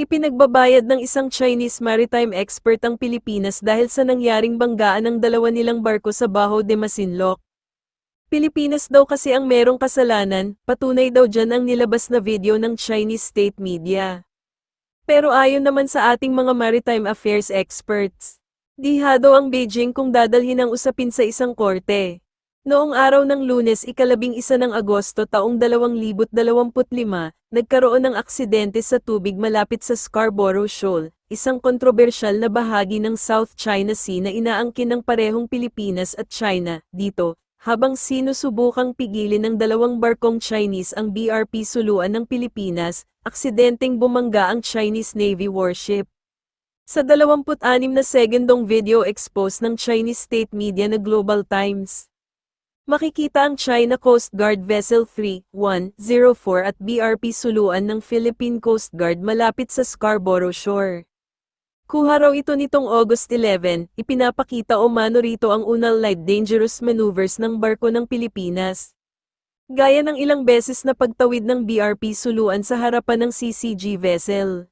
Ipinagbabayad ng isang Chinese maritime expert ang Pilipinas dahil sa nangyaring banggaan ng dalawa nilang barko sa Baho de Masinloc. Pilipinas daw kasi ang merong kasalanan, patunay daw dyan ang nilabas na video ng Chinese state media. Pero ayon naman sa ating mga maritime affairs experts, dihado ang Beijing kung dadalhin ang usapin sa isang korte. Noong araw ng lunes ikalabing isa ng Agosto taong 2025, nagkaroon ng aksidente sa tubig malapit sa Scarborough Shoal, isang kontrobersyal na bahagi ng South China Sea na inaangkin ng parehong Pilipinas at China, dito, habang sinusubukang pigilin ng dalawang barkong Chinese ang BRP suluan ng Pilipinas, aksidenteng bumangga ang Chinese Navy warship. Sa 26 na segundong video expose ng Chinese state media na Global Times, makikita ang China Coast Guard Vessel 3104 at BRP suluan ng Philippine Coast Guard malapit sa Scarborough Shore. Kuha raw ito nitong August 11, ipinapakita o mano rito ang unal light dangerous maneuvers ng barko ng Pilipinas. Gaya ng ilang beses na pagtawid ng BRP suluan sa harapan ng CCG vessel.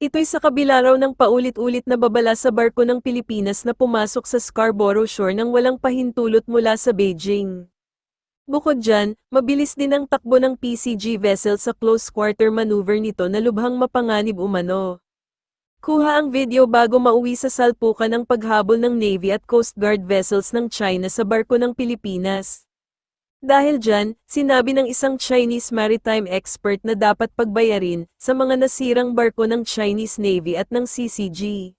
Ito'y sa kabila raw ng paulit-ulit na babala sa barko ng Pilipinas na pumasok sa Scarborough Shore nang walang pahintulot mula sa Beijing. Bukod dyan, mabilis din ang takbo ng PCG vessel sa close quarter maneuver nito na lubhang mapanganib umano. Kuha ang video bago mauwi sa salpukan ng paghabol ng Navy at Coast Guard vessels ng China sa barko ng Pilipinas. Dahil dyan, sinabi ng isang Chinese maritime expert na dapat pagbayarin sa mga nasirang barko ng Chinese Navy at ng CCG.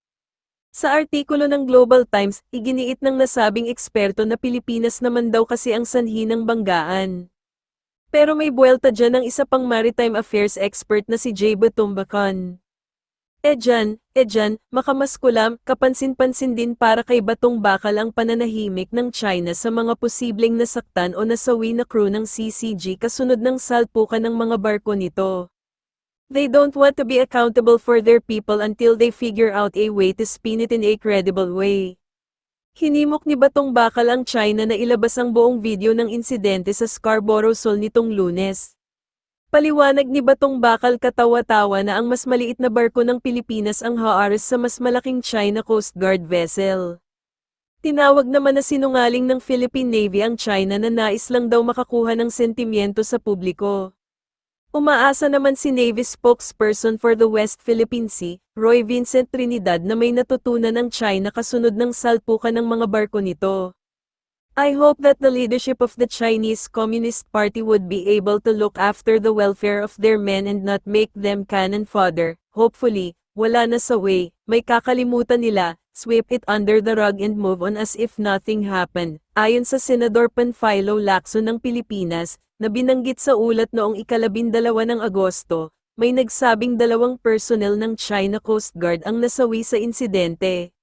Sa artikulo ng Global Times, iginiit ng nasabing eksperto na Pilipinas naman daw kasi ang sanhi ng banggaan. Pero may buwelta dyan ng isa pang maritime affairs expert na si Jay Batumbakan. E dyan, e dyan, makamaskulam, kapansin-pansin din para kay Batong Bakal ang pananahimik ng China sa mga posibleng nasaktan o nasawi na crew ng CCG kasunod ng salpukan ng mga barko nito. They don't want to be accountable for their people until they figure out a way to spin it in a credible way. Hinimok ni Batong Bakal ang China na ilabas ang buong video ng insidente sa Scarborough Shoal nitong lunes. Paliwanag ni Batong Bakal katawa-tawa na ang mas maliit na barko ng Pilipinas ang haaras sa mas malaking China Coast Guard vessel. Tinawag naman na sinungaling ng Philippine Navy ang China na nais lang daw makakuha ng sentimiento sa publiko. Umaasa naman si Navy spokesperson for the West Philippine Sea, Roy Vincent Trinidad na may natutunan ng China kasunod ng salpukan ng mga barko nito. I hope that the leadership of the Chinese Communist Party would be able to look after the welfare of their men and not make them cannon fodder. Hopefully, wala na sa way, may kakalimutan nila, sweep it under the rug and move on as if nothing happened. Ayon sa Senador Panfilo Lacson ng Pilipinas, na binanggit sa ulat noong ikalabindalawa ng Agosto, may nagsabing dalawang personnel ng China Coast Guard ang nasawi sa insidente.